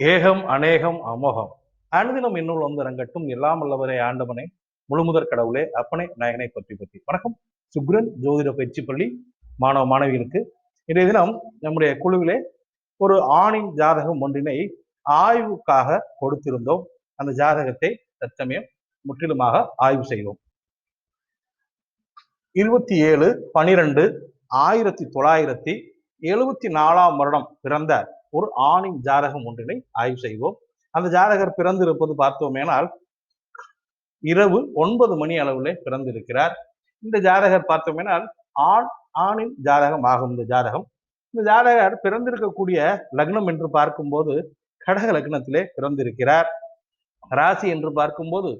ஏகம் அநேகம் அமோகம். அனுதினம் இன்னுள் வந்து ரங்கட்டும் எல்லாம் வல்லவரே ஆண்டவனே. முழுமுதற் கடவுளே அப்பனே நாயகனை பற்றி பற்றி வணக்கம். சுக்ரன் ஜோதிட பயிற்சி பள்ளி மாணவ மாணவிகளுக்கு. இன்றைய தினம் நம்முடைய குழுவிலே ஒரு ஆணின் ஜாதகம் ஒன்றினை ஆய்வுக்காக கொடுத்திருந்தோம். அந்த ஜாதகத்தை தற்சமயம் முற்றிலுமாக ஆய்வு செய்வோம் இருபத்தி ஏழு பனிரெண்டு ஆயிரத்தி தொள்ளாயிரத்தி எழுபத்தி நாலாம் வருடம் பிறந்த ஒரு ஆணின் ஜாதகம் ஒன்றினை ஆய்வு செய்வோம். அந்த ஜாதகர் பிறந்திருப்பது பார்த்தோமேனால் இரவு ஒன்பது மணி அளவிலே பிறந்திருக்கிறார். இந்த ஜாதகர் பார்த்தோமேனால் ஆண் ஆணின் ஜாதகம் ஆகும் இந்த ஜாதகம். இந்த ஜாதகர் பிறந்திருக்கக்கூடிய லக்னம் என்று பார்க்கும்போது கடக லக்னத்திலே பிறந்திருக்கிறார். ராசி என்று பார்க்கும்போது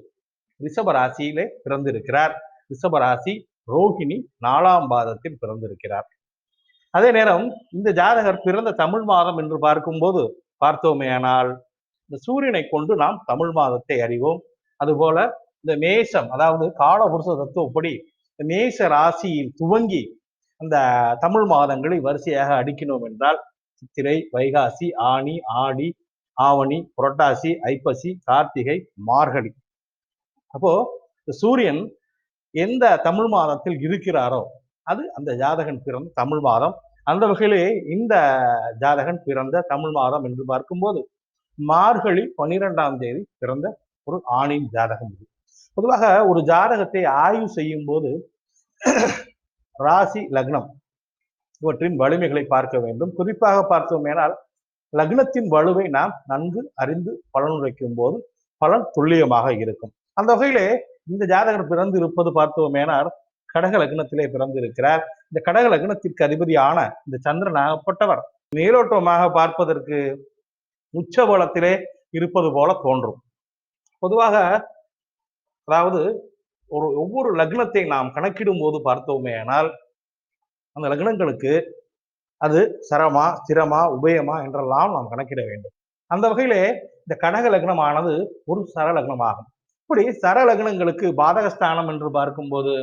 ரிஷப ராசியிலே பிறந்திருக்கிறார். ரிஷப ராசி ரோஹிணி நாலாம் பாதத்தில் பிறந்திருக்கிறார். அதே நேரம் இந்த ஜாதகர் பிறந்த தமிழ் மாதம் என்று பார்க்கும்போது பார்த்தோமேயானால் இந்த சூரியனை கொண்டு நாம் தமிழ் மாதத்தை அறிவோம். அதுபோல இந்த மேஷம் அதாவது காலபுருஷ தத்துவப்படி இந்த மேஷ ராசியில் துவங்கி அந்த தமிழ் மாதங்களை வரிசையாக அடிக்கணும் என்றால் சித்திரை வைகாசி ஆணி ஆடி ஆவணி புரட்டாசி ஐப்பசி கார்த்திகை மார்கழி. அப்போ இந்த சூரியன் எந்த தமிழ் மாதத்தில் இருக்கிறாரோ அது அந்த ஜாதகன் பிறந்த தமிழ் மாதம். அந்த வகையிலே இந்த ஜாதகன் பிறந்த தமிழ் மாதம் என்று பார்க்கும்போது மார்கழி பனிரெண்டாம் தேதி பிறந்த ஒரு ஆணின் ஜாதகம் இது. பொதுவாக ஒரு ஜாதகத்தை ஆய்வு செய்யும் போது ராசி லக்னம் இவற்றின் வலிமைகளை பார்க்க வேண்டும். குறிப்பாக பார்த்தோமேனால் லக்னத்தின் வலுவை நாம் நன்கு அறிந்து பலனுரைக்கும் போது பலன் துல்லியமாக இருக்கும். அந்த வகையிலே இந்த ஜாதகர் பிறந்து இருப்பது பார்த்தோமேனால் கடக லக்னத்திலே பிறந்திருக்கிறார். இந்த கடக லக்னத்திற்கு அதிபதியான இந்த சந்திரன் ஆகப்பட்டவர். மேலோட்டமாக பார்ப்பதற்கு உச்ச பலத்திலே இருப்பது போல தோன்றும். பொதுவாக அதாவது ஒரு ஒவ்வொரு லக்னத்தை நாம் கணக்கிடும் போது பார்த்தோமே ஆனால் அந்த லக்னங்களுக்கு அது சரமா ஸ்திரமா உபயமா என்றெல்லாம் நாம் கணக்கிட வேண்டும். அந்த வகையிலே இந்த கடக லக்னமானது ஒரு சர லக்னமாகும் இப்படி சர லக்னங்களுக்கு பாதகஸ்தானம் என்று பார்க்கும்போது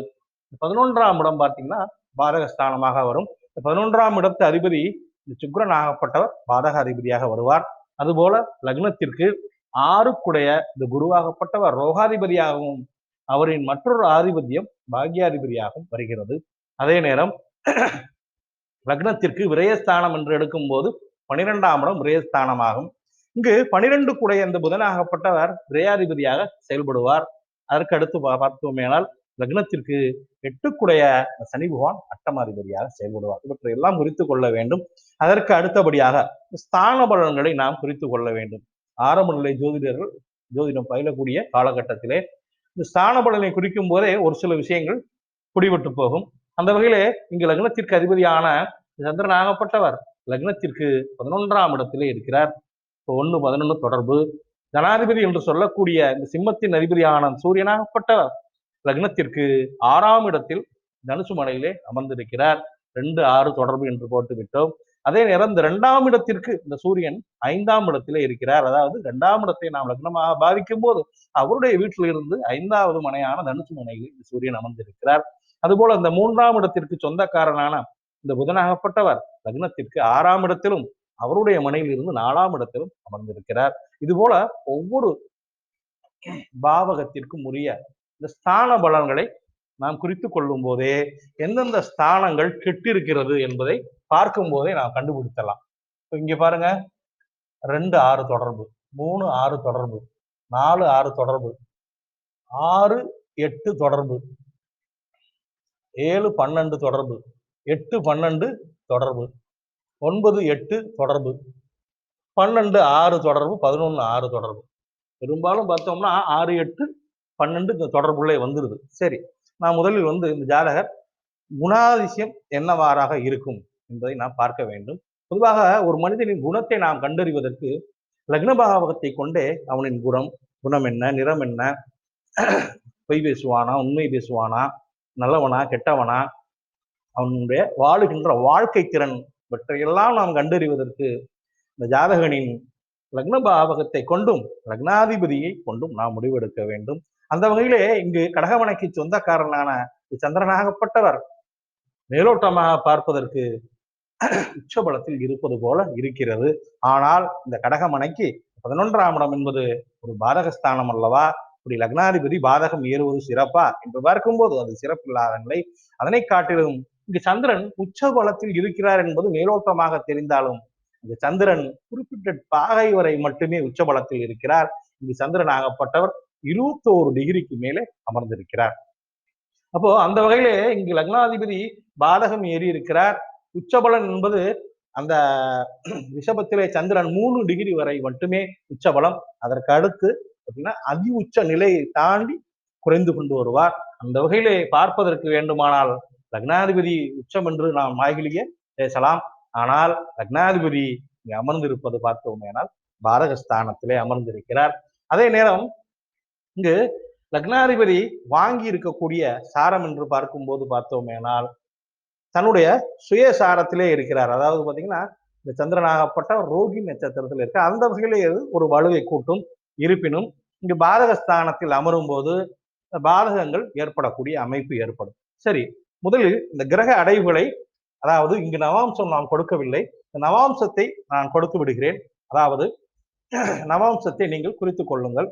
பதினொன்றாம் இடம் பார்த்தீங்கன்னா பாதகஸ்தானமாக வரும். இந்த பதினொன்றாம் இடத்து அதிபதி இந்த சுக்ரன் ஆகப்பட்டவர் பாதக அதிபதியாக வருவார். அதுபோல லக்னத்திற்கு ஆறுக்குடைய இந்த குருவாகப்பட்டவர் ரோகாதிபதியாகவும் அவரின் மற்றொரு ஆதிபத்தியம் பாக்யாதிபதியாகவும் வருகிறது. அதே நேரம் லக்னத்திற்கு விரயஸ்தானம் என்று எடுக்கும் போது பனிரெண்டாம் இடம் விரயஸ்தானமாகும். இங்கு பனிரெண்டு குடைய இந்த புதனாகப்பட்டவர் விரையாதிபதியாக செயல்படுவார். அதற்கு அடுத்து பார்த்தோமேனால் லக்னத்திற்கு எட்டுக்குடைய சனி பகவான் அட்டமாதிபதியாக செயல்படுவார். இவற்றை எல்லாம் குறித்து கொள்ள வேண்டும். அதற்கு அடுத்தபடியாக ஸ்தான பலன்களை நாம் குறித்து கொள்ள வேண்டும். ஆரம்ப நிலை ஜோதிடர்கள் ஜோதிடம் பயிலக்கூடிய காலகட்டத்திலே இந்த ஸ்தான பலனை குறிக்கும் போதே ஒரு சில விஷயங்கள் குடிபட்டு போகும். அந்த வகையிலே இங்கு லக்னத்திற்கு அதிபதியான சந்திரன் ஆகப்பட்டவர். லக்னத்திற்கு பதினொன்றாம் இடத்திலே இருக்கிறார். இப்போ ஒன்று பதினொன்று தொடர்பு. ஜனாதிபதி என்று சொல்லக்கூடிய இந்த சிம்மத்தின் அதிபதியான சூரியனாகப்பட்டவர் லக்னத்திற்கு ஆறாம் இடத்தில் தனுசு மலையிலே அமர்ந்திருக்கிறார். ரெண்டு ஆறு தொடர்பு என்று போட்டுவிட்டோம் அதே நேரம் இந்த இரண்டாம் இடத்திற்கு இந்த சூரியன் ஐந்தாம் இடத்திலே இருக்கிறார். அதாவது இரண்டாம் இடத்தை நாம் லக்னமாக பாதிக்கும் போது அவருடைய வீட்டில் இருந்து ஐந்தாவது மனையான தனுசு மனையில் இந்த சூரியன் அமர்ந்திருக்கிறார். அதுபோல இந்த மூன்றாம் இடத்திற்கு சொந்தக்காரனான இந்த புதனாகப்பட்டவர் லக்னத்திற்கு ஆறாம் இடத்திலும் அவருடைய மனையில் இருந்து நாலாம் இடத்திலும் அமர்ந்திருக்கிறார். இது போல ஒவ்வொரு பாவகத்திற்கும் உரிய இந்த ஸ்தான பலன்களை நாம் குறித்து கொள்ளும் போதே எந்தெந்த ஸ்தானங்கள் கெட்டிருக்கிறது என்பதை பார்க்கும் போதே நாம் கண்டுபிடித்தலாம். இப்போ இங்கே பாருங்க. ரெண்டு ஆறு தொடர்பு மூணு ஆறு தொடர்பு நாலு ஆறு தொடர்பு ஆறு எட்டு தொடர்பு ஏழு பன்னெண்டு தொடர்பு எட்டு பன்னெண்டு தொடர்பு ஒன்பது எட்டு தொடர்பு பன்னெண்டு ஆறு தொடர்பு பதினொன்று ஆறு தொடர்பு. பெரும்பாலும் பார்த்தோம்னா ஆறு எட்டு பன்னெண்டு இந்த தொடர்புள்ளே வந்துருது. சரி நான் முதலில் வந்து இந்த ஜாதகர் குணாதிசயம் என்னவாறாக இருக்கும் என்பதை நாம் பார்க்க வேண்டும். பொதுவாக ஒரு மனிதனின் குணத்தை நாம் கண்டறிவதற்கு லக்ன பாவகத்தை கொண்டே அவனின் குணம் குணம் என்ன நிறம் என்ன பொய் பேசுவானா உண்மை பேசுவானா நல்லவனா கெட்டவனா அவனுடைய வாழுகின்ற வாழ்க்கை திறன் இவற்றையெல்லாம் நாம் கண்டறிவதற்கு இந்த ஜாதகனின் லக்ன பாவகத்தை கொண்டும் லக்னாதிபதியை கொண்டும் நாம் முடிவெடுக்க வேண்டும். அந்த வகையிலே இங்கு கடகமனைக்கு சொந்தக்காரனான சந்திரனாகப்பட்டவர். மேலோட்டமாக பார்ப்பதற்கு உச்சபலத்தில் இருப்பது போல இருக்கிறது. ஆனால் இந்த கடகமனைக்கு பதினொன்றாம் இடம் என்பது ஒரு பாதகஸ்தானம் அல்லவா? இப்படி லக்னாதிபதி பாதகம் ஏறுவது சிறப்பா? என்று பார்க்கும்போது அது சிறப்பில்லாத நிலை. அதனை காட்டிலும் இங்கு சந்திரன் உச்ச பலத்தில் இருக்கிறார் என்பது மேலோட்டமாக தெரிந்தாலும் இந்த சந்திரன் குறிப்பிட்ட பாகை வரை மட்டுமே உச்ச பலத்தில் இருக்கிறார். இங்கு சந்திரன் ஆகப்பட்டவர் இருபத்தோரு டிகிரிக்கு மேலே அமர்ந்திருக்கிறார். அப்போ அந்த வகையிலே இங்கு லக்னாதிபதி பாதகம் ஏறி இருக்கிறார். உச்சபலன் என்பது அந்த ரிஷபத்திலே சந்திரன் மூணு டிகிரி வரை மட்டுமே உச்சபலம். அதற்கு அடுத்து பார்த்தீங்கன்னா அதி உச்ச நிலையை தாண்டி குறைந்து கொண்டு வருவார். அந்த வகையிலே பார்ப்பதற்கு வேண்டுமானால் லக்னாதிபதி உச்சம் என்று நாம் வாயிலேயே பேசலாம். ஆனால் லக்னாதிபதி இங்கே அமர்ந்திருப்பது பார்த்தோமேனால் பாரகஸ்தானத்திலே அமர்ந்திருக்கிறார். அதே நேரம் இங்கு லக்னாதிபதி வாங்கி இருக்கக்கூடிய சாரம் என்று பார்க்கும்போது பார்த்தோமேனால் தன்னுடைய சுயசாரத்திலே இருக்கிறார். அதாவது பார்த்தீங்கன்னா இந்த சந்திரனாகப்பட்ட ரோகி நட்சத்திரத்தில் இருக்க அந்த வகையிலே ஒரு வலுவை கூட்டும் இருப்பினும் இங்கு பாதகஸ்தானத்தில் அமரும் போது பாதகங்கள் ஏற்படக்கூடிய அமைப்பு ஏற்படும். சரி முதலில் இந்த கிரக அடைவுகளை அதாவது இங்கு நவாம்சம் நான் கொடுக்கவில்லை இந்த நவாம்சத்தை நான் கொடுத்து விடுகிறேன். அதாவது நவாம்சத்தை நீங்கள் குறித்துக் கொள்ளுங்கள்.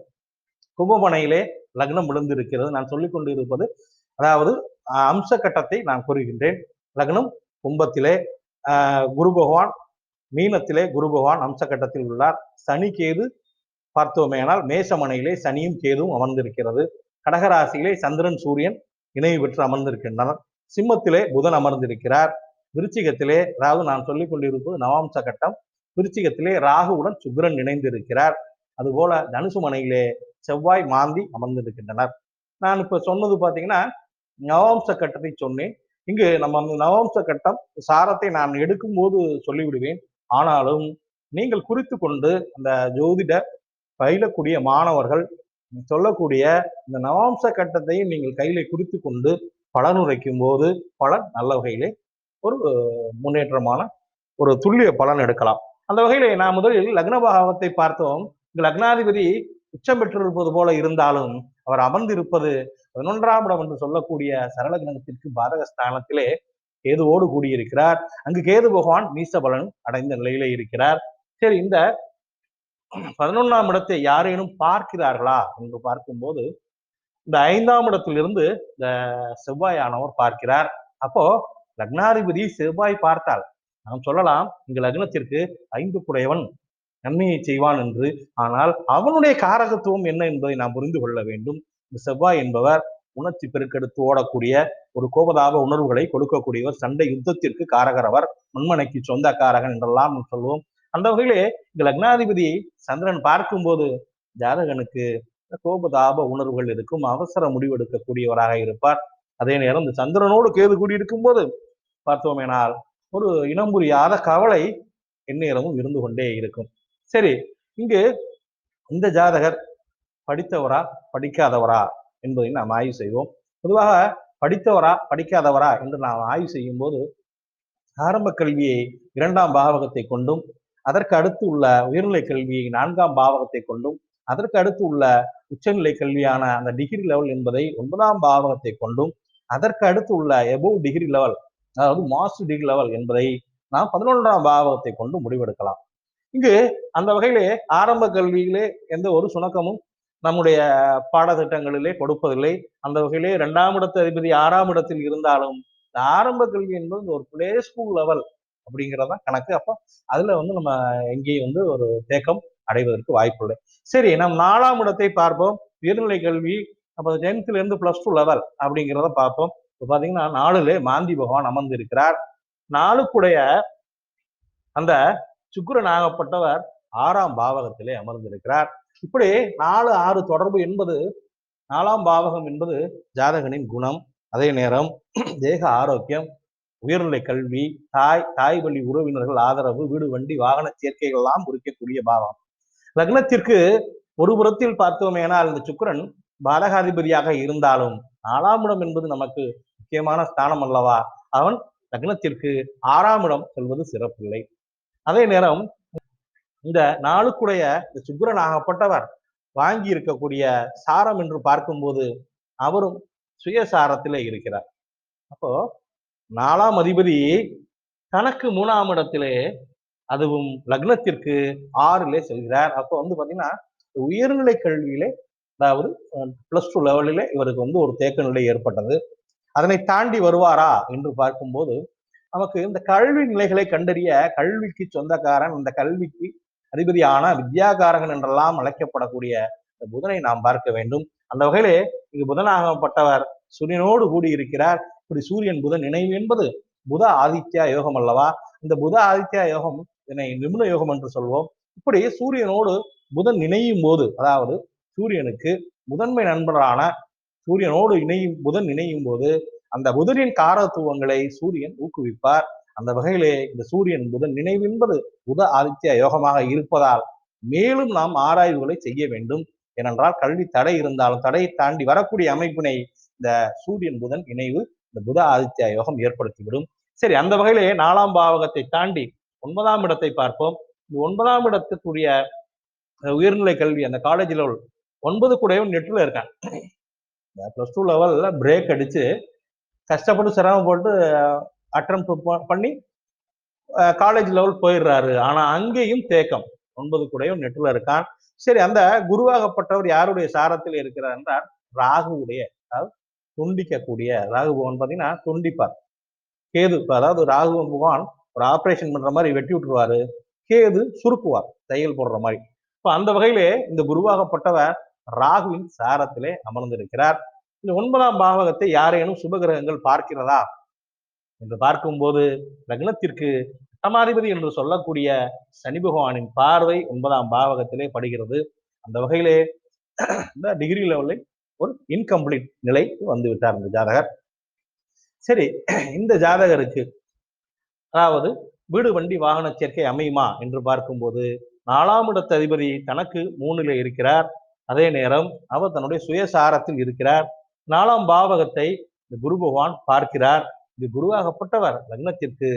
கும்பமனையிலே லக்னம் விழுந்திருக்கிறது. நான் சொல்லிக் கொண்டு இருப்பது அதாவது அம்ச கட்டத்தை நான் கூறுகின்றேன். லக்னம் கும்பத்திலே ஆஹ், குரு பகவான் மீனத்திலே குரு பகவான் அம்ச கட்டத்தில் உள்ளார். சனி கேது பார்த்தோமேனால் மேசமனையிலே சனியும் கேதும் அமர்ந்திருக்கிறது. கடகராசியிலே சந்திரன் சூரியன் இணைவு பெற்று அமர்ந்திருக்கின்றனர். சிம்மத்திலே புதன் அமர்ந்திருக்கிறார். விருச்சிகத்திலே அதாவது நான் சொல்லிக் கொண்டிருப்பது நவாம்ச கட்டம் விருச்சிகத்திலே ராகுவுடன் சுக்கிரன் இணைந்திருக்கிறார். அதுபோல தனுசு மனையிலே செவ்வாய் மாந்தி அமர்ந்திருக்கின்றனர். நான் இப்ப சொன்னது பாத்தீங்கன்னா நவம்ச கட்டத்தை சொன்னேன். இங்கு நம்ம அந்த கட்டம் சாரத்தை நான் எடுக்கும்போது சொல்லிவிடுவேன். ஆனாலும் நீங்கள் குறித்து கொண்டு அந்த ஜோதிட பயிலக்கூடிய மாணவர்கள் சொல்லக்கூடிய இந்த நவாம்ச கட்டத்தையும் நீங்கள் கையில குறித்து கொண்டு பலன் உரைக்கும் போது பலன் நல்ல வகையிலே ஒரு முன்னேற்றமான ஒரு துல்லிய பலன் எடுக்கலாம். அந்த வகையில நான் முதலில் லக்ன பாவத்தை பார்த்தோம் லக்னாதிபதி உச்சம் பெற்றிருப்பது போல இருந்தாலும் அவர் அமர்ந்திருப்பது பதினொன்றாம் இடம் என்று சொல்லக்கூடிய சரள கிரகத்திற்கு பாதக ஸ்தானத்திலே கேதுவோடு கூடியிருக்கிறார். அங்கு கேது பகவான் மீசபலன் அடைந்த நிலையிலே இருக்கிறார். சரி இந்த பதினொன்றாம் இடத்தை யாரேனும் பார்க்கிறார்களா என்று பார்க்கும்போது இந்த ஐந்தாம் இடத்திலிருந்து இந்த செவ்வாயானவர் பார்க்கிறார். அப்போ லக்னாதிபதி செவ்வாய் பார்த்தால் நாம் சொல்லலாம் இங்கு லக்னத்திற்கு ஐந்து குடையவன் நன்மையை செய்வான் என்று. ஆனால் அவனுடைய காரகத்துவம் என்ன என்பதை நாம் புரிந்து கொள்ள வேண்டும். இந்த செவ்வாய் என்பவர் உணர்ச்சி பெருக்கெடுத்து ஓடக்கூடிய ஒரு கோபதாப உணர்வுகளை கொடுக்கக்கூடியவர். சண்டை யுத்தத்திற்கு காரகரவர் மண்மனைக்கு சொந்த காரகன் என்றெல்லாம் சொல்லுவோம் அந்த வகையிலே இந்த லக்னாதிபதி சந்திரன் பார்க்கும்போது ஜாதகனுக்கு கோபதாப உணர்வுகள் இருக்கும். அவசர முடிவெடுக்கக்கூடியவராக இருப்பார். அதே நேரம் இந்த சந்திரனோடு கேது கூடி இருக்கும்போது பார்த்தோமேனால் ஒரு இனம் புரியாத கவலை எந்நேரமும் இருந்து கொண்டே இருக்கும். சரி இங்கு இந்த ஜாதகர் படித்தவரா படிக்காதவரா என்பதை நாம் ஆய்வு செய்வோம். பொதுவாக படித்தவரா படிக்காதவரா என்று நாம் ஆய்வு செய்யும் போது ஆரம்ப கல்வியை இரண்டாம் பாவகத்தை கொண்டும் அதற்கு அடுத்து உள்ள உயர்நிலை கல்வியை நான்காம் பாவகத்தை கொண்டும் அதற்கு அடுத்து உள்ள உச்சநிலை கல்வியான அந்த டிகிரி லெவல் என்பதை ஒன்பதாம் பாவகத்தை கொண்டும் அதற்கு அடுத்து உள்ள எபோவ் டிகிரி லெவல் அதாவது மாஸ்டர் டிகிரி லெவல் என்பதை நாம் பதினொன்றாம் பாவகத்தை கொண்டு முடிவெடுக்கலாம். இங்கு அந்த வகையிலே ஆரம்ப கல்வியிலே எந்த ஒரு சுணக்கமும் நம்முடைய பாடத்திட்டங்களிலே கொடுப்பதில்லை. அந்த வகையிலே இரண்டாம் இடத்து அதிபதி ஆறாம் இடத்தில் இருந்தாலும் இந்த ஆரம்ப கல்வி என்பது ஒரு பிளே ஸ்கூல் லெவல் அப்படிங்கிறதா கணக்கு. அப்போ அதுல வந்து நம்ம எங்கேயும் வந்து ஒரு தேக்கம் அடைவதற்கு வாய்ப்பு இல்லை. சரி நம் நாலாம் இடத்தை பார்ப்போம். உயர்நிலை கல்வி அப்போ டென்த்ல இருந்து பிளஸ் டூ லெவல் அப்படிங்கிறத பார்ப்போம். இப்போ பாத்தீங்கன்னா நாலுல மாந்தி பகவான் அமர்ந்து இருக்கிறார் நாளுக்குடைய அந்த சுக்கிரன் ஆகப்பட்டவர் ஆறாம் பாவகத்திலே அமர்ந்திருக்கிறார். இப்படி நாலு ஆறு தொடர்பு என்பது நாலாம் பாவகம் என்பது ஜாதகனின் குணம். அதே நேரம் தேக ஆரோக்கியம் உயர்நிலை கல்வி தாய் தாய் வழி உறவினர்கள் ஆதரவு வீடு வண்டி வாகன சேர்க்கைகள் எல்லாம் குறிக்கக்கூடிய பாவம். லக்னத்திற்கு ஒரு புறத்தில் பார்த்தோமேனால் இந்த சுக்கிரன் பாலகாதிபதியாக இருந்தாலும் நாலாம் இடம் என்பது நமக்கு முக்கியமான ஸ்தானம் அல்லவா? அவன் லக்னத்திற்கு ஆறாம் இடம் சொல்வது சிறப்பில்லை. அதே நேரம் இந்த நாளுக்குடைய இந்த சுக்கிரன் ஆகப்பட்டவர் வாங்கி இருக்கக்கூடிய சாரம் என்று பார்க்கும்போது அவரும் சுயசாரத்திலே இருக்கிறார். அப்போ நாலாம் அதிபதி தனக்கு மூணாம் இடத்திலே அதுவும் லக்னத்திற்கு ஆறிலே செல்கிறார். அப்போ வந்து பாத்தீங்கன்னா உயர்நிலை கல்வியிலே அதாவது பிளஸ் டூ லெவலிலே இவருக்கு வந்து ஒரு தேக்க நிலை ஏற்பட்டது. அதனை தாண்டி வருவாரா என்று பார்க்கும்போது நமக்கு இந்த கல்வி நிலைகளை கண்டறிய கல்விக்கு சொந்தக்காரன் இந்த கல்விக்கு அதிபதியான வித்யாகாரகன் என்றெல்லாம் அழைக்கப்படக்கூடிய இந்த புதனை நாம் பார்க்க வேண்டும். அந்த வகையிலே இங்கு புதனாகப்பட்டவர் சூரியனோடு கூடி இருக்கிறார் இப்படி சூரியன் புதன் நினைவு என்பது புத ஆதித்யா யோகம் அல்லவா? இந்த புத ஆதித்யா யோகம் இதனை நிபுண யோகம் என்று சொல்வோம். இப்படி சூரியனோடு புதன் இணையும் போது அதாவது சூரியனுக்கு முதன்மை நண்பரான சூரியனோடு இணையும் புதன் இணையும் போது அந்த புதனின் காரத்துவங்களை சூரியன் ஊக்குவிப்பார். அந்த வகையிலே இந்த சூரியன் புதன் நினைவு என்பது புத ஆதித்ய யோகமாக இருப்பதால் மேலும் நாம் ஆராய்வுகளை செய்ய வேண்டும். ஏனென்றால் கல்வி தடை இருந்தாலும் தடையை தாண்டி வரக்கூடிய அமைப்பினை இந்த சூரியன் புதன் இணைவு இந்த புத ஆதித்ய யோகம் ஏற்படுத்திவிடும். சரி அந்த வகையிலே நாலாம் பாவகத்தை தாண்டி ஒன்பதாம் இடத்தை பார்ப்போம். இந்த ஒன்பதாம் இடத்துக்குரிய உயர்நிலை கல்வி அந்த காலேஜ் லெவல் ஒன்பது கூடவும் நெட்டில் இருக்கேன். ப்ளஸ் டூ லெவலில் பிரேக் அடிச்சு கஷ்டப்பட்டு சிரமப்பட்டு அட்டம் பண்ணி காலேஜ் லெவல் போயிடுறாரு. ஆனா அங்கேயும் தேக்கம். ஒன்பது கூடையும் நெட்டில் இருக்கான். சரி அந்த குருவாகப்பட்டவர் யாருடைய சாரத்தில் இருக்கிறார் என்றால் ராகுவுடைய அதாவது துண்டிக்கக்கூடிய ராகு பகவான் பார்த்தீங்கன்னா துண்டிப்பார். கேது அதாவது ராகு பகவான் ஒரு ஆப்ரேஷன் பண்ற மாதிரி வெட்டி விட்டுருவாரு. கேது சுருக்குவார் தையல் போடுற மாதிரி. இப்போ அந்த வகையிலே இந்த குருவாகப்பட்டவர் ராகுவின் சாரத்திலே அமர்ந்திருக்கிறார். இந்த ஒன்பதாம் பாவகத்தை யாரேனும் சுபகிரகங்கள் பார்க்கிறதா? என்று பார்க்கும்போது லக்னத்திற்கு சமாதிபதி என்று சொல்லக்கூடிய சனி பகவானின் பார்வை ஒன்பதாம் பாவகத்திலே படுகிறது. அந்த வகையிலே இந்த டிகிரி லெவலில் ஒரு இன்கம்ப்ளீட் நிலைக்கு வந்து விட்டார் இந்த ஜாதகர். சரி இந்த ஜாதகருக்கு அதாவது வீடு வண்டி வாகன சேர்க்கை அமையுமா என்று பார்க்கும்போது நாலாம் இடத்த அதிபதி தனக்கு மூணுல இருக்கிறார். அதே நேரம் அவர் தன்னுடைய சுயசாரத்தில் இருக்கிறார். நாலாம் பாவகத்தை இந்த குரு பகவான் பார்க்கிறார். இது குருவாகப்பட்டவர். லக்னத்திற்கு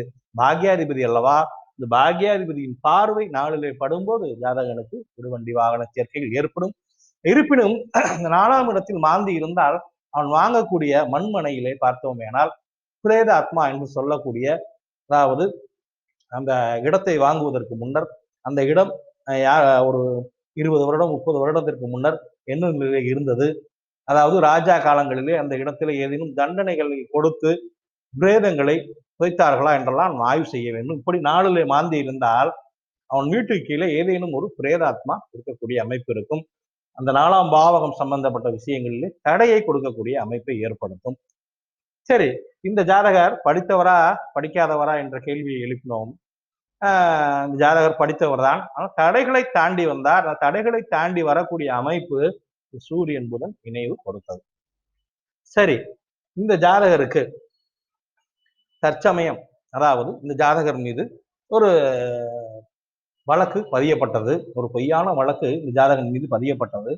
பாக்யாதிபதி அல்லவா? இந்த பாக்யாதிபதியின் பார்வை நாளிலே படும்போது ஜாதகனுக்கு திருவண்டி வாகன சேர்க்கைகள் ஏற்படும். இருப்பினும் இந்த நாலாம் இடத்தில் மாந்தி இருந்தால் அவன் வாங்கக்கூடிய மண்மனையிலே பார்த்தோமேனால் பிரேத ஆத்மா என்று சொல்லக்கூடிய அதாவது அந்த இடத்தை வாங்குவதற்கு முன்னர் அந்த இடம் ஒரு இருபது வருடம் முப்பது வருடத்திற்கு முன்னர் என்ன நிலையில் இருந்தது. அதாவது ராஜா காலங்களிலே அந்த இடத்துல ஏதேனும் தண்டனைகளை கொடுத்து பிரேதங்களை புதைத்தார்களா என்றெல்லாம் ஆய்வு செய்ய வேண்டும். இப்படி நாளிலே மாந்தி இருந்தால் அவன் வீட்டுக்கு கீழே ஏதேனும் ஒரு பிரேதாத்மா இருக்கக்கூடிய அமைப்பு இருக்கும். அந்த நாலாம் பாவகம் சம்பந்தப்பட்ட விஷயங்களிலே தடையை கொடுக்கக்கூடிய அமைப்பை ஏற்படுத்தும். சரி இந்த ஜாதகர் படித்தவரா படிக்காதவரா என்ற கேள்வியை எழுப்பினோம். இந்த ஜாதகர் படித்தவர் தான் ஆனால் தடைகளை தாண்டி வந்தார். அந்த தடைகளை தாண்டி வரக்கூடிய அமைப்பு சூரியன் புதன் இணைவு கொடுத்தது. சரி இந்த ஜாதகருக்கு தற்சமயம் அதாவது இந்த ஜாதகர் மீது ஒரு வழக்கு பதியப்பட்டது ஒரு பொய்யான வழக்கு இந்த ஜாதகன் மீது பதியப்பட்டது.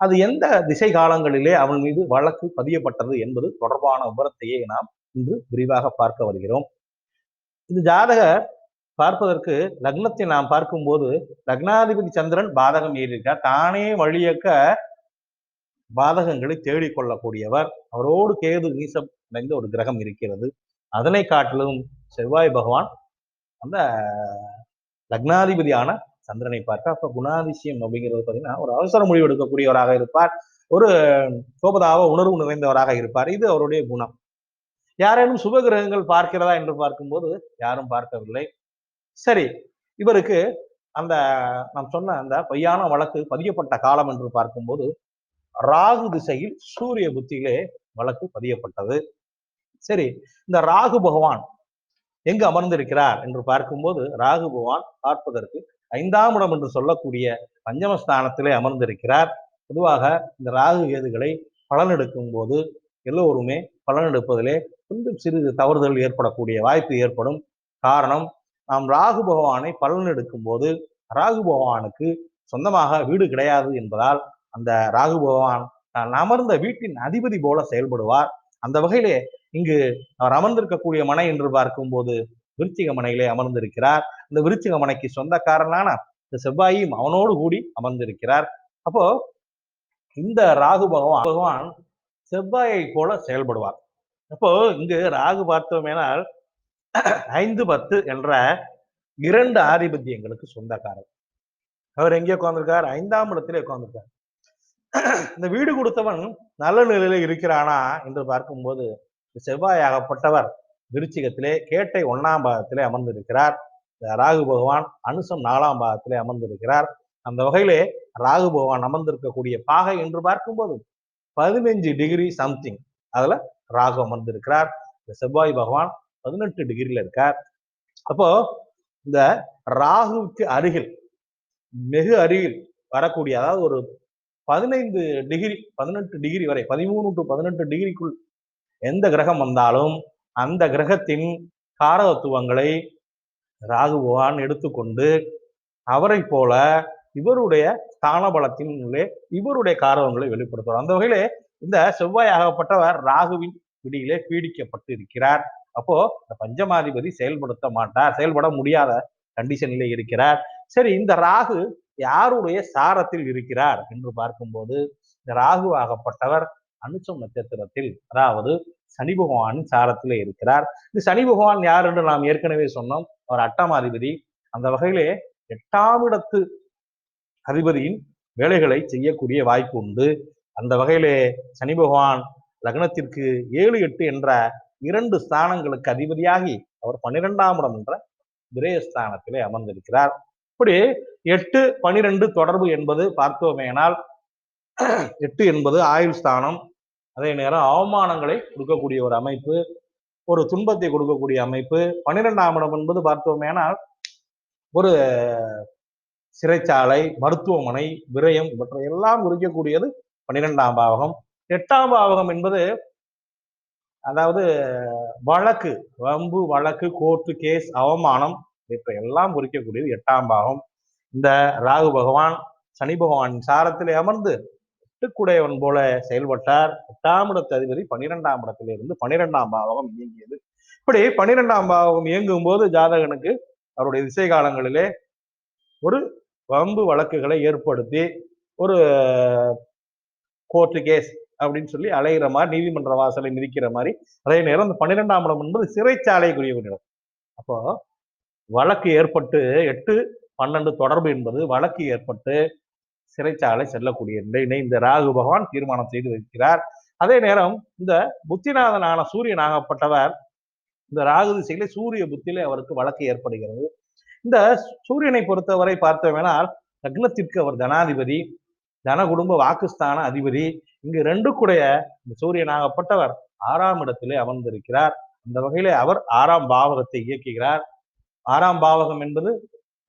அது எந்த திசை காலங்களிலே அவன் மீது வழக்கு பதியப்பட்டது என்பது தொடர்பான விவரத்தையே நாம் இன்று விரிவாக பார்க்க வருகிறோம். இந்த ஜாதகர் பார்ப்பதற்கு லக்னத்தை நாம் பார்க்கும்போது லக்னாதிபதி சந்திரன் பாதகம் ஏறியிருக்கார். தானே வழியக்க பாதகங்களை தேடிக்கொள்ளக்கூடியவர். அவரோடு கேது நீசம் அடைந்த ஒரு கிரகம் இருக்கிறது. அதனை காட்டிலும் செவ்வாய் பகவான் அந்த லக்னாதிபதியான சந்திரனை பார்க்க அப்ப குணாதிசயம் அப்படிங்கிறது பார்த்தீங்கன்னா ஒரு அவசர முடிவு எடுக்கக்கூடியவராக இருப்பார். ஒரு சோபதாவ உணர்வு நிறைந்தவராக இருப்பார். இது அவருடைய குணம். யாரேனும் சுபகிரகங்கள் பார்க்கிறதா என்று பார்க்கும்போது யாரும் பார்க்கவில்லை. சரி இவருக்கு அந்த நாம் சொன்ன அந்த பொய்யான வழக்கு பதியப்பட்ட காலம் என்று பார்க்கும்போது ராகு திசையில் சூரிய புத்தியிலே வழக்கு பதியப்பட்டது. சரி இந்த ராகு பகவான் எங்கு அமர்ந்திருக்கிறார் என்று பார்க்கும்போது ராகு பகவான் பார்ப்பதற்கு ஐந்தாம் இடம் என்று சொல்லக்கூடிய பஞ்சமஸ்தானத்திலே அமர்ந்திருக்கிறார். பொதுவாக இந்த ராகு கேதுகளை பலனெடுக்கும் போது எல்லோருமே பலனெடுப்பதிலே கொஞ்சம் சிறிது தவறுதல் ஏற்படக்கூடிய வாய்ப்பு ஏற்படும். காரணம் நாம் ராகு பகவானை பலனெடுக்கும் போது ராகு பகவானுக்கு சொந்தமாக வீடு கிடையாது என்பதால் அந்த ராகு பகவான் தான் அமர்ந்த வீட்டின் அதிபதி போல செயல்படுவார். அந்த வகையிலே இங்கு அவர் அமர்ந்திருக்கக்கூடிய மனை என்று பார்க்கும்போது விருச்சிக மனையிலே அமர்ந்திருக்கிறார். இந்த விருச்சிக மனைக்கு சொந்தக்காரனான இந்த செவ்வாயும் அவனோடு கூடி அமர்ந்திருக்கிறார். அப்போ இந்த ராகு பகவான் பகவான் செவ்வாயை போல செயல்படுவார். அப்போ இங்கு ராகு பார்த்தோமேனால் ஐந்து பத்து என்ற இரண்டு ஆதிபத்தியங்களுக்கு சொந்தக்காரர். அவர் எங்கே உட்கார்ந்திருக்கார்? ஐந்தாம் இடத்திலே உட்கார்ந்திருக்கார். இந்த வீடு கொடுத்தவன் நல்ல நிலையில இருக்கிறானா என்று பார்க்கும்போது செவ்வாயாகப்பட்டவர் விருச்சிகத்திலே கேட்டை ஒன்னாம் பாகத்திலே அமர்ந்திருக்கிறார். ராகு பகவான் அனுசம் நாலாம் பாகத்திலே அமர்ந்திருக்கிறார். அந்த வகையிலே ராகு பகவான் அமர்ந்திருக்கக்கூடிய பாகை என்று பார்க்கும்போது பதினஞ்சு டிகிரி சம்திங் அதுல ராகு அமர்ந்திருக்கிறார். இந்த செவ்வாய் பகவான் பதினெட்டு டிகிரில இருக்கார். அப்போ இந்த ராகுவுக்கு அருகில் மிக அருகில் வரக்கூடிய அதாவது ஒரு பதினைந்து டிகிரி பதினெட்டு டிகிரி வரை பதிமூணு டு பதினெட்டு டிகிரிக்குள் எந்த கிரகம் வந்தாலும் அந்த கிரகத்தின் காரகத்துவங்களை ராகு பகவான் எடுத்துக்கொண்டு அவரை போல இவருடைய ஸ்தான பலத்தின் உள்ளே இவருடைய காரகங்களை வெளிப்படுத்துவார். அந்த வகையிலே இந்த செவ்வாய் ஆகப்பட்டவர் ராகுவின் பிடியிலே பீடிக்கப்பட்டு இருக்கிறார். அப்போ இந்த பஞ்சமாதிபதி செயல்படுத்த மாட்டார் செயல்பட முடியாத கண்டிஷனிலே இருக்கிறார். சரி இந்த ராகு யாருடைய சாரத்தில் இருக்கிறார் என்று பார்க்கும்போது இந்த ராகு ஆகப்பட்டவர் அனுச்சம் நட்சத்திரத்தில் அதாவது சனி பகவானின் சாரத்திலே இருக்கிறார். இந்த சனி பகவான் யார் என்று நாம் ஏற்கனவே சொன்னோம். அவர் அட்டமாதிபதி அந்த வகையிலே எட்டாம் இடத்து அதிபதியின் வேலைகளை செய்யக்கூடிய வாய்ப்பு உண்டு. அந்த வகையிலே சனி பகவான் லக்னத்திற்கு ஏழு எட்டு என்ற இரண்டு ஸ்தானங்களுக்கு அதிபதியாகி அவர் பன்னிரெண்டாம் இடம் என்ற விரயஸ்தானத்திலே அமர்ந்திருக்கிறார். இப்படி எட்டு பனிரெண்டு தொடர்பு என்பது பார்த்தோமேனால் எட்டு என்பது ஆயுள் ஸ்தானம். அதே நேரம் அவமானங்களை கொடுக்கக்கூடிய ஒரு அமைப்பு ஒரு துன்பத்தை கொடுக்கக்கூடிய அமைப்பு. பன்னிரெண்டாம் இடம் என்பது பார்த்தோமேனால் ஒரு சிறைச்சாலை மருத்துவமனை விரயம் இவற்றை எல்லாம் குறிக்கக்கூடியது பன்னிரெண்டாம் பாவகம். எட்டாம் பாவகம் என்பது அதாவது வழக்கு வம்பு வழக்கு கோர்ட்டு கேஸ் அவமானம் இவற்றை எல்லாம் குறிக்கக்கூடியது எட்டாம் பாவம் இந்த ராகு பகவான் சனி பகவான் சாரத்திலே அமர்ந்து எட்டுக்குடையவன் போல செயல்பட்டார். எட்டாம் இடத்து அதிபதி பன்னிரெண்டாம் இடத்திலிருந்து பன்னிரெண்டாம் பாவகம் இயங்கியது. இப்படி பன்னிரெண்டாம் பாவகம் இயங்கும் போது ஜாதகனுக்கு அவருடைய திசை காலங்களிலே ஒரு வம்பு வழக்குகளை ஏற்படுத்தி ஒரு கோர்ட்டு கேஸ் அப்படின்னு சொல்லி அலைகிற மாதிரி நீதிமன்ற வாசலை மிதிக்கிற மாதிரி அதே நேரம் இந்த பன்னிரெண்டாம் இடம் என்பது சிறைச்சாலைக்குரிய ஒரு இடம். அப்போ வழக்கு ஏற்பட்டு எட்டு பன்னெண்டு தொடர்பு என்பது வழக்கு ஏற்பட்டு சிறைச்சாலை செல்லக்கூடிய நிலையினை இந்த ராகு பகவான் தீர்மானம் செய்து வைக்கிறார். அதே நேரம் இந்த புத்திநாதனான சூரியன் ஆகப்பட்டவர் இந்த ராகு திசையிலே சூரிய புத்தியிலே அவருக்கு வழக்கு ஏற்படுகிறது. இந்த சூரியனை பொறுத்தவரை பார்த்தோம்னால் லக்னத்திற்கு அவர் தனாதிபதி தன குடும்ப வாக்குஸ்தான அதிபதி. இங்கு ரெண்டு கூடைய இந்த சூரியனாகப்பட்டவர் ஆறாம் இடத்திலே அமர்ந்திருக்கிறார். அந்த வகையிலே அவர் ஆறாம் பாவகத்தை இயக்குகிறார். ஆறாம் பாவகம் என்பது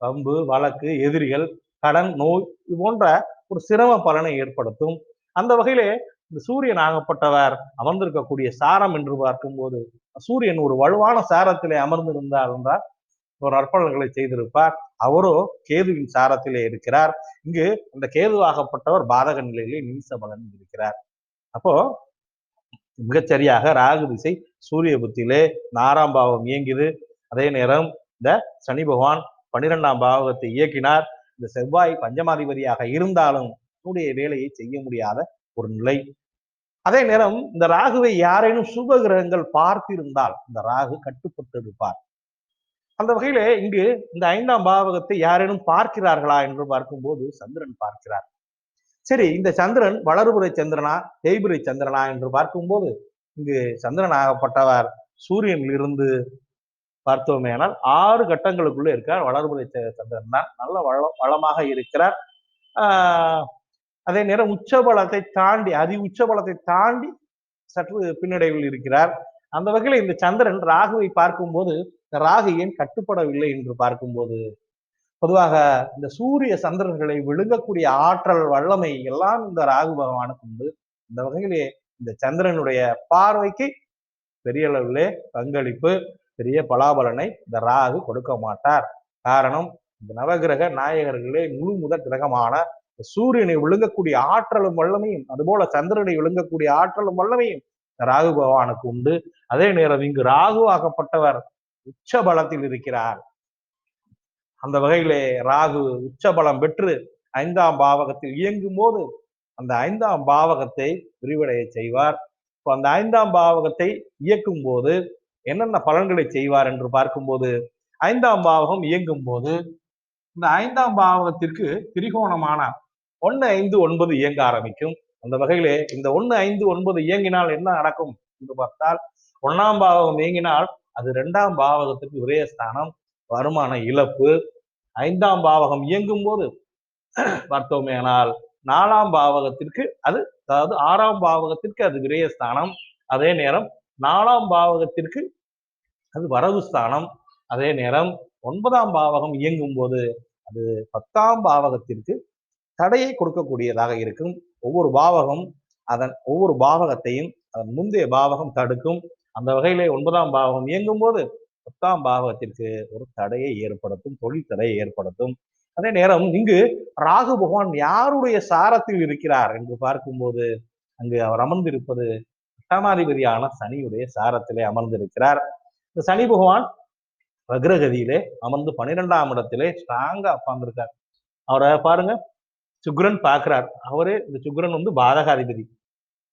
பம்பு வழக்கு எதிரிகள் கடன் நோய் இது போன்ற ஒரு சிரம பலனை ஏற்படுத்தும். அந்த வகையிலே இந்த சூரியன் ஆகப்பட்டவர் அமர்ந்திருக்கக்கூடிய சாரம் என்று பார்க்கும்போது சூரியன் ஒரு வலுவான சாரத்திலே அமர்ந்திருந்தார் என்றால் ஒரு அர்ப்பணங்களை செய்திருப்பார். அவரோ கேதுவின் சாரத்திலே இருக்கிறார். இங்கு அந்த கேதுவாகப்பட்டவர் பாதக நிலையிலே நீச பலன் இருக்கிறார். அப்போ மிகச்சரியாக ராகு திசை சூரிய புத்தியிலே நாராம் பாவம் இயங்குது. அதே நேரம் இந்த சனி பகவான் பன்னிரெண்டாம் பாவகத்தை இயக்கினார். இந்த செவ்வாய் பஞ்சமாதிபதியாக இருந்தாலும் தன்னுடைய வேலையை செய்ய முடியாத ஒரு நிலை. அதே நேரம் இந்த ராகுவை யாரேனும் சுப கிரகங்கள் பார்த்திருந்தால் இந்த ராகு கட்டுப்பட்டு இருப்பார் அந்த வகையில இங்கு இந்த ஐந்தாம் பாவகத்தை யாரேனும் பார்க்கிறார்களா என்று பார்க்கும்போது சந்திரன் பார்க்கிறார். சரி இந்த சந்திரன் வளர்புரை சந்திரனா தேய்புரை சந்திரனா என்று பார்க்கும்போது இங்கு சந்திரன் ஆகப்பட்டவர். சூரியனில் இருந்து பார்த்தோமேனால் ஆறு கட்டங்களுக்குள்ள இருக்கார் வளர்புரை சந்திரன் தான். நல்ல வள வளமாக இருக்கிறார். ஆஹ் அதே நேரம் உச்சபலத்தை தாண்டி அதி உச்சபலத்தை தாண்டி சற்று பின்னடைவில் இருக்கிறார். அந்த வகையில இந்த சந்திரன் ராகுவை பார்க்கும்போது இந்த ராகு ஏன் கட்டுப்படவில்லை என்று பார்க்கும்போது பொதுவாக இந்த சூரிய சந்திரர்களை விழுங்கக்கூடிய ஆற்றல் வல்லமை எல்லாம் இந்த ராகு பகவானுக்கு உண்டு. இந்த வகையிலே இந்த சந்திரனுடைய பார்வைக்கு பெரிய அளவிலே பங்களிப்பு. பெரிய பலாபலனை இந்த ராகு கொடுக்க மாட்டார். காரணம் இந்த நவகிரக நாயகர்களே முழு முதல் கிரகமான சூரியனை விழுங்கக்கூடிய ஆற்றலும் வல்லமையும் அதுபோல சந்திரனை விழுங்கக்கூடிய ஆற்றலும் வல்லமையும் ராகு பகவானுக்கு உண்டு. அதே நேரம் இங்கு ராகு ஆகப்பட்டவர் உச்ச பலத்தில் இருக்கிறார். அந்த வகையிலே ராகு உச்ச பலம் பெற்று ஐந்தாம் பாவகத்தில் இயங்கும் போது அந்த ஐந்தாம் பாவகத்தை விரிவடைய செய்வார். இப்போ அந்த ஐந்தாம் பாவகத்தை இயக்கும் போது என்னென்ன பலன்களை செய்வார் என்று பார்க்கும்போது ஐந்தாம் பாவகம் இயங்கும் போது இந்த ஐந்தாம் பாவகத்திற்கு திரிகோணமான ஒன்னு ஐந்து ஒன்பது இயங்க ஆரம்பிக்கும். அந்த வகையிலே இந்த ஒன்னு ஐந்து ஒன்பது இயங்கினால் என்ன நடக்கும் என்று பார்த்தால் ஒன்னாம் பாவகம் இயங்கினால் அது இரண்டாம் பாவகத்துக்கு விரயஸ்தானம் வருமான இழப்பு. ஐந்தாம் பாவகம் இயங்கும் போது பார்த்தோமேனால் நாலாம் பாவகத்திற்கு அது அதாவது ஆறாம் பாவகத்திற்கு அது விரயஸ்தானம். அதே நேரம் நாலாம் பாவகத்திற்கு அது வரவு ஸ்தானம். அதே நேரம் ஒன்பதாம் பாவகம் இயங்கும் போது அது பத்தாம் பாவகத்திற்கு தடையை கொடுக்கக்கூடியதாக இருக்கும். ஒவ்வொரு பாவகம் அதன் ஒவ்வொரு பாவகத்தையும் அதன் முந்தைய பாவகம் தடுக்கும். அந்த வகையிலே ஒன்பதாம் பாவகம் இயங்கும் போது பத்தாம் பாவகத்திற்கு ஒரு தடையை ஏற்படுத்தும் தொழில் தடையை ஏற்படுத்தும். அதே நேரம் இங்கு ராகு பகவான் யாருடைய சாரத்தில் இருக்கிறார் என்று பார்க்கும்போது அங்கு அவர் அமர்ந்திருப்பது பட்டமாதிபதியான சனியுடைய சாரத்திலே அமர்ந்திருக்கிறார். இந்த சனி பகவான் வக்ரகதியிலே அமர்ந்து பன்னிரெண்டாம் இடத்திலே ஸ்ட்ராங்கா உட்கார்ந்துருக்கார். அவரை பாருங்க சுக்ரன் பார்க்கிறார். அவரே இந்த சுக்ரன் வந்து பாதகாதிபதி.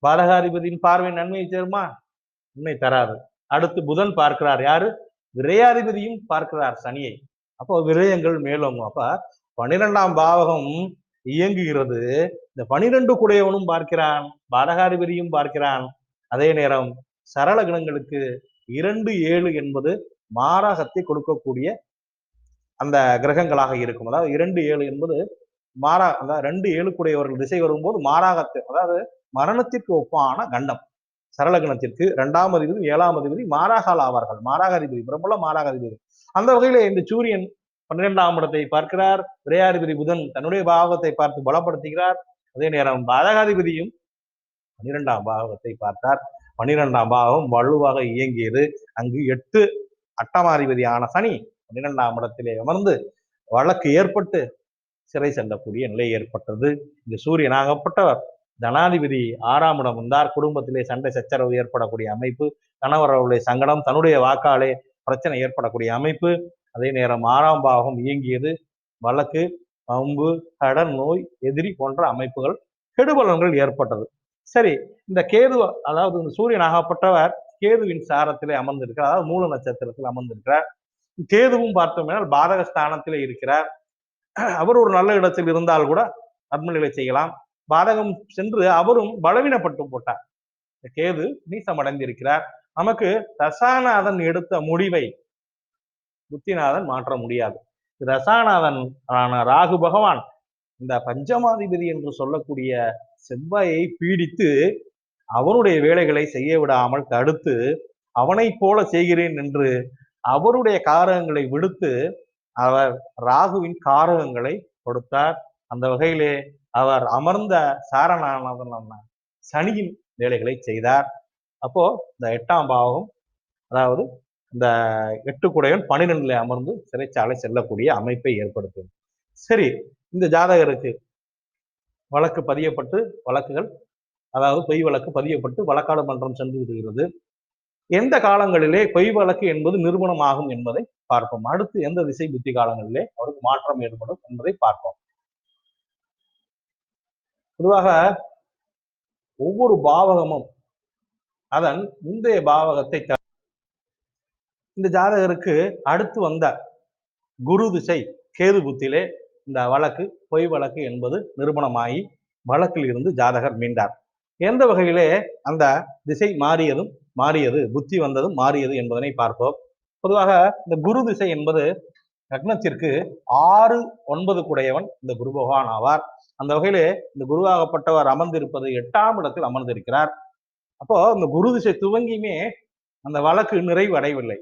பாதகாதிபதியின் பார்வை நன்மையை சேருமா? உண்மை தராது. அடுத்து புதன் பார்க்கிறார். யாரு? விரையாதிபதியும் பார்க்கிறார் சனியை. அப்போ விரயங்கள் மேலோங்கும். அப்ப பன்னிரெண்டாம் பாவகம் இயங்குகிறது. இந்த பனிரெண்டு குடையவனும் பார்க்கிறான் பாதகாதிபதியும் பார்க்கிறான். அதே நேரம் சரள கிணங்களுக்கு இரண்டு ஏழு என்பது மாராகத்தை கொடுக்கக்கூடிய அந்த கிரகங்களாக இருக்கும். அதாவது இரண்டு ஏழு என்பது மாறா அதாவது ரெண்டு ஏழுக்குடையவர்கள் திசை வரும்போது மாராகத்தை அதாவது மரணத்திற்கு ஒப்பான கண்டம். சரளகணத்திற்கு இரண்டாம் அதிபதி ஏழாம் அதிபதி மாறாகால் ஆவார்கள். மாராகாதிபதி பிரபல மாராகாதிபதி அந்த வகையில இந்த சூரியன் பன்னிரெண்டாம் இடத்தை பார்க்கிறார். விரையாதிபதி புதன் தன்னுடைய பாவகத்தை பார்த்து பலப்படுத்துகிறார். அதே நேரம் பாதகாதிபதியும் பன்னிரெண்டாம் பாகத்தை பார்த்தார். பன்னிரெண்டாம் பாவம் வலுவாக இயங்கியது. அங்கு எட்டு அட்டமாதிபதியான சனி பன்னிரெண்டாம் இடத்திலே அமர்ந்து வழக்கு ஏற்பட்டு சிறை செல்லக்கூடிய நிலை ஏற்பட்டது. இந்த சூரியனாகப்பட்டவர் ஜனாதிபதி ஆறாம் இடம் வந்தார். குடும்பத்திலே சண்டை சச்சரவு ஏற்படக்கூடிய அமைப்பு. கணவரவுடைய சங்கடம் தன்னுடைய வாக்காளே பிரச்சனை ஏற்படக்கூடிய அமைப்பு. அதே நேரம் ஆறாம் பாகம் இயங்கியது. வழக்கு பம்பு கடன் நோய் எதிரி போன்ற அமைப்புகள் கெடுபலன்கள் ஏற்பட்டது. சரி இந்த கேது அதாவது இந்த சூரியன் ஆகப்பட்டவர் கேதுவின் சாரத்திலே அமர்ந்திருக்கிறார் அதாவது மூல நட்சத்திரத்தில் அமர்ந்திருக்கிறார். கேதுவும் பார்த்தோம்னா பாதக ஸ்தானத்திலே இருக்கிறார். அவர் ஒரு நல்ல இடத்தில் இருந்தால் கூட நன்மைகளை செய்யலாம். பாதகம் சென்று அவரும் பலவீனப்பட்டு போட்டார். கேது நீசமடைந்திருக்கிறார். நமக்கு ரசாநாதன் எடுத்த முடிவை புத்திநாதன் மாற்ற முடியாது. ரசாநாதன் ஆன ராகு பகவான் இந்த பஞ்சமாதிபதி என்று சொல்லக்கூடிய செவ்வாயை பீடித்து அவனுடைய வேலைகளை செய்ய விடாமல் தடுத்து அவனை போல செய்கிறேன் என்று அவருடைய காரகங்களை விடுத்து அவர் ராகுவின் காரகங்களை கொடுத்தார். அந்த வகையிலே அவர் அமர்ந்த சாரணானதன் சனியின் வேலைகளை செய்தார். அப்போ இந்த எட்டாம் பாவம் அதாவது இந்த எட்டு குடையன் பனிரெண்டுல அமர்ந்து சிறைச்சாலை செல்லக்கூடிய அமைப்பை ஏற்படுத்தும். சரி இந்த ஜாதகருக்கு வழக்கு பதியப்பட்டு வழக்குகள் அதாவது பொய் வழக்கு பதியப்பட்டு வழக்காடு மன்றம் சென்று விடுகிறது. எந்த காலங்களிலே பொய் வழக்கு என்பது நிறுவனம் ஆகும் என்பதை பார்ப்போம். அடுத்து எந்த திசை புத்தி காலங்களிலே அவருக்கு மாற்றம் ஏற்படும் என்பதை பார்ப்போம். பொதுவாக ஒவ்வொரு பாவகமும் அதன் முந்தைய பாவகத்தை இந்த ஜாதகருக்கு அடுத்து வந்த குரு திசை கேது புத்திலே இந்த வழக்கு பொய் வழக்கு என்பது நிரூபணமாகி வழக்கில் இருந்து ஜாதகர் மீண்டார். எந்த வகையிலே அந்த திசை மாறியதும் மாறியது புத்தி வந்ததும் மாறியது என்பதனை பார்ப்போம். பொதுவாக இந்த குரு திசை என்பது லக்னத்திற்கு ஆறு ஒன்பது குடையவன் இந்த குரு பகவான் ஆவார். அந்த வகையிலே இந்த குருவாகப்பட்டவர் அமர்ந்திருப்பது எட்டாம் இடத்தில் அமர்ந்திருக்கிறார். அப்போ இந்த குரு திசை துவங்கியுமே அந்த வழக்கு நிறைவு அடையவில்லை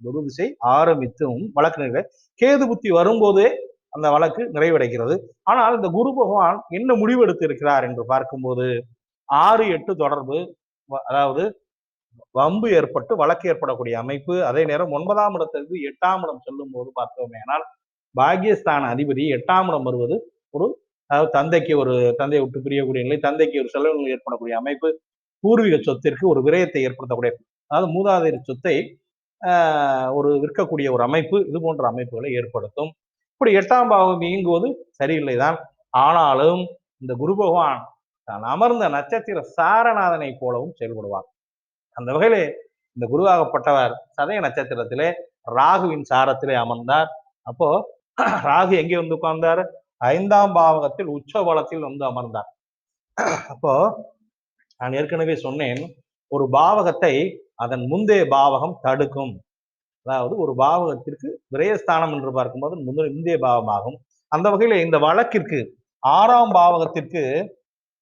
குரு திசை ஆரம்பித்தும் வழக்கு நிறைவு கேது புத்தி வரும்போதே அந்த வழக்கு நிறைவடைகிறது. ஆனால் இந்த குரு பகவான் என்ன முடிவெடுத்து இருக்கிறார் என்று பார்க்கும்போது ஆறு எட்டு தொடர்பு அதாவது வம்பு ஏற்பட்டு வழக்கு ஏற்படக்கூடிய அமைப்பு அதே நேரம் ஒன்பதாம் இடத்திற்கு எட்டாம் இடம் செல்லும் போது பார்த்தோமே ஆனால் பாகியஸ்தான அதிபதி எட்டாம் இடம் வருவது ஒரு அதாவது தந்தைக்கு ஒரு தந்தையை விட்டு பிரியக்கூடிய நிலை தந்தைக்கு ஒரு செலவுகள் ஏற்படக்கூடிய அமைப்பு பூர்வீக சொத்திற்கு ஒரு விரயத்தை ஏற்படுத்தக்கூடிய அதாவது மூதாதையர் சொத்தை ஒரு விற்கக்கூடிய ஒரு அமைப்பு இது போன்ற அமைப்புகளை ஏற்படுத்தும். இப்படி எட்டாம் பாவம் இயங்குவது சரியில்லைதான். ஆனாலும் இந்த குரு பகவான் தான் அமர்ந்த நட்சத்திர சாரநாதனை போலவும் செயல்படுவார். அந்த வகையிலே இந்த குருவாகப்பட்டவர் சதய நட்சத்திரத்திலே ராகுவின் சாரத்திலே அமர்ந்தார். அப்போ ராகு எங்கே வந்து உட்கார்ந்தார்? ஐந்தாம் பாவகத்தில் உச்ச பலத்தில் வந்து அமர்ந்தார். அப்போ நான் ஏற்கனவே சொன்னேன் ஒரு பாவகத்தை அதன் முந்தைய பாவகம் தடுக்கும். அதாவது ஒரு பாவகத்திற்கு விரயஸ்தானம் என்று பார்க்கும்போது முந்தைய முந்தைய பாவமாகும். அந்த வகையில இந்த வழக்கிற்கு ஆறாம் பாவகத்திற்கு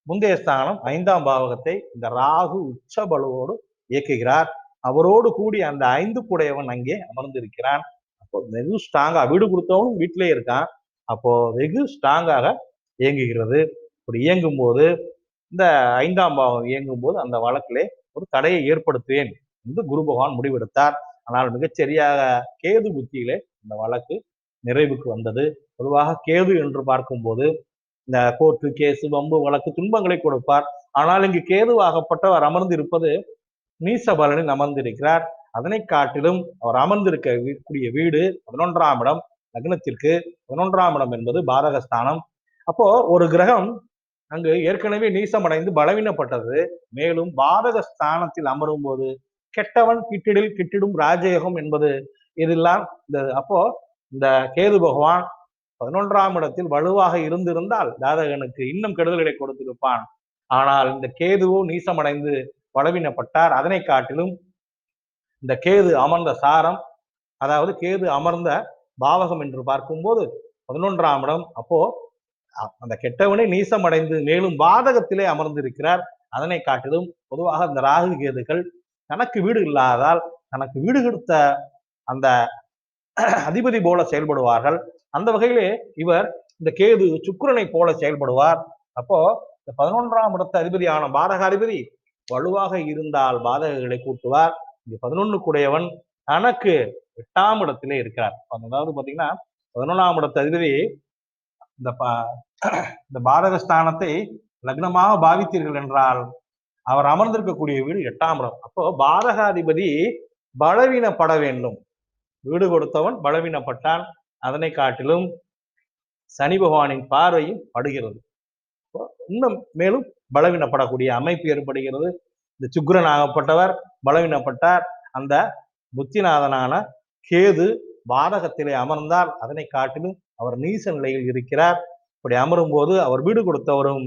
முந்தைய ஸ்தானம் ஐந்தாம் பாவகத்தை இந்த ராகு உச்ச பலுவோடு இயக்குகிறார். அவரோடு கூடி அந்த ஐந்து கூடையவன் அங்கே அமர்ந்திருக்கிறான். அப்போ வெகு ஸ்ட்ராங்காக வீடு கொடுத்தவனும் வீட்டிலே இருக்கான். அப்போ வெகு ஸ்ட்ராங்காக இயங்குகிறது. இப்படி இயங்கும் போது இந்த ஐந்தாம் பாவம் இயங்கும் போது அந்த வழக்கிலே ஒரு தடையை ஏற்படுத்துவேன் என்று குரு பகவான் முடிவெடுத்தார். ஆனால் மிகச்சரியாக கேது புத்தியிலே இந்த வழக்கு நிறைவுக்கு வந்தது. பொதுவாக கேது என்று பார்க்கும்போது இந்த கோர்ட்டு கேசு வம்பு வழக்கு துன்பங்களை கொடுப்பார். ஆனால் இங்கு கேதுவாகப்பட்டவர் அமர்ந்து இருப்பது நீசபலனில் அமர்ந்திருக்கிறார். அதனை காட்டிலும் அவர் அமர்ந்திருக்க கூடிய வீடு பதினொன்றாம் இடம் லக்னத்திற்கு பதினொன்றாம் இடம் என்பது பாதகஸ்தானம். அப்போ ஒரு கிரகம் அங்கு ஏற்கனவே நீசமடைந்து பலவீனப்பட்டது. மேலும் பாதகஸ்தானத்தில் அமரும் போது கெட்டவன் கிட்டிடில் கிட்டிடும் ராஜயோகம் என்பது இதெல்லாம் இந்த அப்போ இந்த கேது பகவான் பதினொன்றாம் இடத்தில் வலுவாக இருந்திருந்தால் ஜாதகனுக்கு இன்னும் கெடுதல்களை கொடுத்திருப்பான். ஆனால் இந்த கேதுவோ நீசமடைந்து பலவீனப்பட்டார். அதனை காட்டிலும் இந்த கேது அமர்ந்த சாரம் அதாவது கேது அமர்ந்த பாவகம் என்று பார்க்கும்போது பதினொன்றாம் இடம். அப்போ அந்த கெட்டவனை நீசமடைந்து மேலும் பாதகத்திலே அமர்ந்திருக்கிறார். அதனை காட்டிலும் பொதுவாக இந்த ராகு கேதுகள் தனக்கு வீடு இல்லாதால் தனக்கு வீடு கொடுத்த அந்த அதிபதி போல செயல்படுவார்கள். அந்த வகையிலே இவர் இந்த கேது சுக்கிரனை போல செயல்படுவார். அப்போ இந்த பதினொன்றாம் இடத்த அதிபதியான பாதகாதிபதி வலுவாக இருந்தால் பாதகங்களை கூட்டுவார். இங்க பதினொன்னு கூடையவன் தனக்கு எட்டாம் இடத்திலே இருக்கிறார். அதாவது பாத்தீங்கன்னா பதினொன்றாம் இடத்த அதிபதி இந்த இந்த பாதகஸ்தானத்தை லக்னமாக பாவித்தீர்கள் என்றால் அவர் அமர்ந்திருக்கக்கூடிய வீடு எட்டாம் இடம். அப்போ பாதகாதிபதி பலவீனப்பட வேண்டும். வீடு கொடுத்தவன் பலவீனப்பட்டான். அதனை காட்டிலும் சனி பகவானின் பார்வையும் படுகிறது. இன்னும் மேலும் பலவீனப்படக்கூடிய அமைப்பு ஏற்படுகிறது. இந்த சுக்ரன் ஆகப்பட்டவர் பலவீனப்பட்டார். அந்த புத்திநாதனான கேது பாதகத்திலே அமர்ந்தால் அதனை காட்டிலும் அவர் நீச நிலையில் இருக்கிறார். இப்படி அமரும் போது அவர் வீடு கொடுத்தவரும்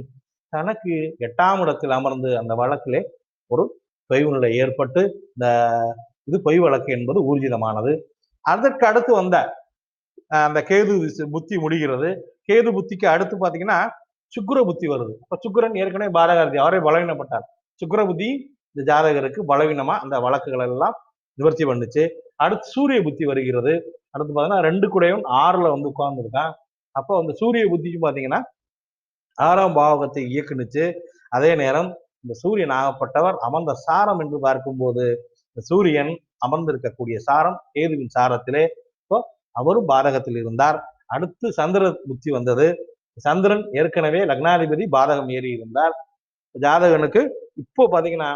தனக்கு எட்டாம் இடத்தில் அமர்ந்து அந்த வழக்கிலே ஒரு தொய்வு நிலை ஏற்பட்டு இந்த இது பொய் வழக்கு என்பது ஊர்ஜிதமானது. அதற்கு அடுத்து வந்த அந்த கேது புத்தி முடிகிறது. கேது புத்திக்கு அடுத்து பார்த்தீங்கன்னா சுக்கர புத்தி வருது. அப்போ சுக்கரன் ஏற்கனவே பாரகாரதி அவரே பலவீனப்பட்டார். சுக்கர புத்தி இந்த ஜாதகருக்கு பலவீனமா அந்த வழக்குகள் எல்லாம் நிவர்த்தி பண்ணுச்சு. அடுத்து சூரிய புத்தி வருகிறது. அடுத்து பார்த்தீங்கன்னா ரெண்டு கூடையும் ஆறுல வந்து உட்கார்ந்துருக்கான். அப்போ அந்த சூரிய புத்திக்கு பார்த்தீங்கன்னா ஆறாம் பாவகத்தை இயக்குனுச்சு. அதே நேரம் இந்த சூரியன் ஆகப்பட்டவர் அமர்ந்த சாரம் என்று பார்க்கும்போது இந்த சூரியன் அமர்ந்திருக்கக்கூடிய சாரம் கேதுவின் சாரத்திலே. இப்போ அவரும் பாதகத்தில் இருந்தார். அடுத்து சந்திர புத்தி வந்தது. சந்திரன் ஏற்கனவே லக்னாதிபதி பாதகம் ஏறி இருந்தார். ஜாதகனுக்கு இப்போ பாத்தீங்கன்னா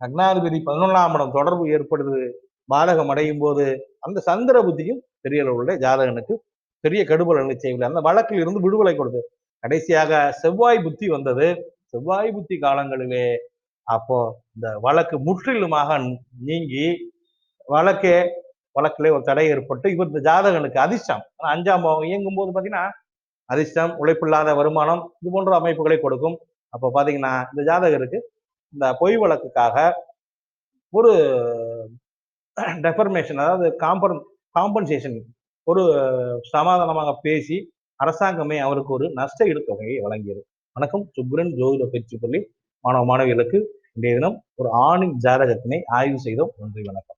லக்னாதிபதி பதினொன்றாம் இடம் தொடர்பு ஏற்படுது. பாதகம் அடையும் போது அந்த சந்திர புத்தியும் பெரிய அளவுள்ள ஜாதகனுக்கு பெரிய கடுபலனை செய்யவில்லை. அந்த வழக்கில் இருந்து விடுதலை கொடுத்து கடைசியாக செவ்வாய் புத்தி வந்தது. செவ்வாய் புத்தி காலங்களிலே அப்போ இந்த வழக்கு முற்றிலுமாக நீங்கி வழக்கே வழக்கிலே ஒரு தடை ஏற்பட்டு இவர் இந்த ஜாதகனுக்கு அதிர்ஷ்டம். அஞ்சாம் பாவம் இயங்கும் போது பார்த்தீங்கன்னா அதிர்ஷ்டம் உழைப்பில்லாத வருமானம் இது போன்ற அமைப்புகளை கொடுக்கும். அப்போ பார்த்தீங்கன்னா இந்த ஜாதகருக்கு இந்த பொய் வழக்குக்காக ஒரு டெஃபர்மேஷன் அதாவது காம்பன் காம்பன்சேஷன் ஒரு சமாதானமாக பேசி அரசாங்கமே அவருக்கு ஒரு நஷ்ட ஈடு தொகையை வழங்கியது. வணக்கம். சுப்ரன் ஜோதிட பயிற்சி பள்ளி. மாணவ மாணவிகளுக்கு இன்றைய தினம் ஒரு ஆணின் ஜாதகத்தினை ஆய்வு செய்தோம். நன்றி வணக்கம்.